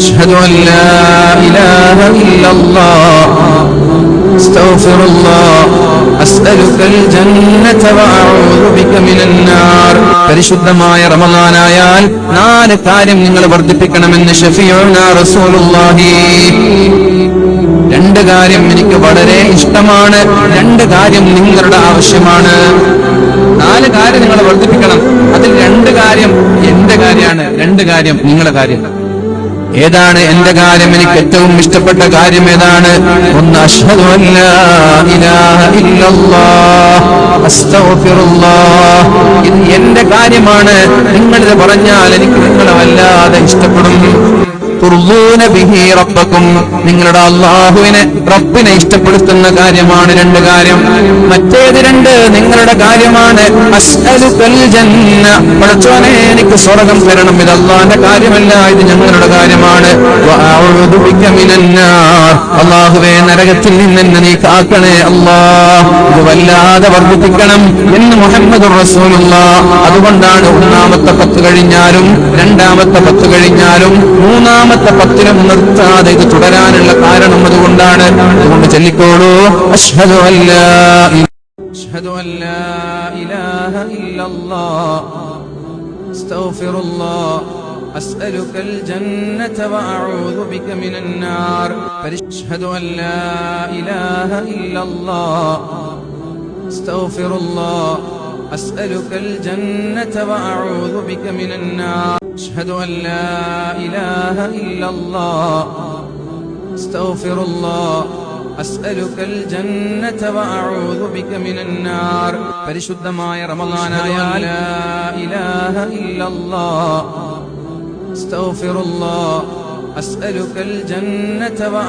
أشهد أن لا إله إلا الله استغفر الله أسألك الجنة وأعوذ بك من النار പരിശുദ്ധമായ റമദാനായാൽ നാല് കാര്യം നിങ്ങൾ വർദ്ധിപ്പിക്കണമെന്ന് ഷഫീഉന റസൂലുള്ളാഹി രണ്ട് കാര്യം എനിക്ക് വളരെ ഇഷ്ടമാണ് രണ്ട് കാര്യം നിങ്ങളുടെ ആവശ്യമാണ് നാല് കാര്യം നിങ്ങൾ വർദ്ധിപ്പിക്കണം അതിൽ രണ്ട് കാര്യം എന്റെ കാര്യമാണ് രണ്ട് കാര്യം നിങ്ങളുടെ കാര്യം ഏതാണ് എന്റെ കാര്യം? എനിക്ക് ഏറ്റവും ഇഷ്ടപ്പെട്ട കാര്യം ഏതാണ്? ഒന്ന് അഷ്ഹദു ഇത് എന്റെ കാര്യമാണ് നിങ്ങളിത് പറഞ്ഞാൽ എനിക്ക് നിങ്ങളെ വല്ലാതെ ഇഷ്ടപ്പെടും. റബ്ബക്കും നിങ്ങളുടെ അള്ളാഹുവിനെ റബ്ബിനെ ഇഷ്ടപ്പെടുത്തുന്ന കാര്യമാണ് രണ്ട് കാര്യം. മറ്റേത് രണ്ട് നിങ്ങളുടെ കാര്യമാണ്. പടച്ചോനെ എനിക്ക് സ്വർഗം തരണം. ഇത് അള്ളാന്റെ കാര്യമല്ല ഇത് ഞങ്ങളുടെ കാര്യമാണ്. അള്ളാഹുവേ നരകത്തിൽ നിന്ന് എന്നെ നീ കാക്കണേ അല്ലാഹ് ഇത് വല്ലാതെ വർദ്ധിപ്പിക്കണം എന്ന് മുഹമ്മദ് റസൂലുള്ള. അതുകൊണ്ടാണ് ഒന്നാമത്തെ പത്ത് കഴിഞ്ഞാലും രണ്ടാമത്തെ പത്ത് കഴിഞ്ഞാലും മൂന്നാമത്തെ പത്തിനും നിർത്താതെ ഇത് തുടരാനുള്ള കാരണം അതുകൊണ്ടാണ് അതുകൊണ്ട് ചൊല്ലിക്കോളൂ അഷ്ഹദു അല്ലാ അഷ്ഹദു അല്ലാ ഇലാഹ ഇല്ലല്ലാഹ് അസ്തഗ്ഫിറുല്ലാഹ് أسألك الجنة وأعوذ بك من النار أشهد أن لا إله إلا الله استغفر الله أسألك الجنة وأعوذ بك من النار أشهد أن لا إله إلا الله استغفر الله أسألك الجنة وأعوذ بك من النار പരിശുദ്ധമായ റമദാനായാൽ لا إله إلا الله استغفر الله أسألك الجنة